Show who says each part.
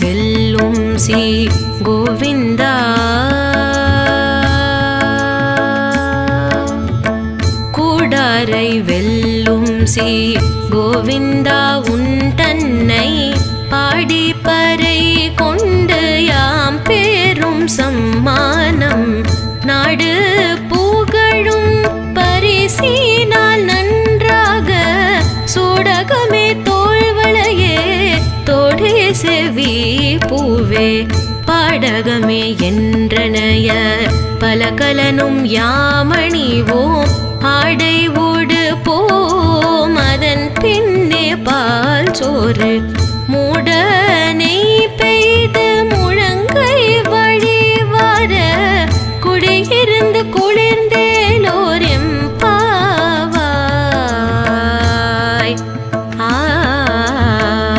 Speaker 1: வெல்லும் ஸ்ரீ கோவிந்தா. கூடாரை வெல்லும் ஸ்ரீ கோவிந்தா உன் தன்னை பாடி பறை கொண்டு யாம் பேரும் சம்மானம். நாடு புகழும் பரிசீனால் நன்றாக சூடகமே தோல்வளையே செவி பூவே பாடகமே என்றனைய பலகலனும் யாமணிவோம் ஆடை ஓடு போம் அதன் பின்னே பால் சோறு மூட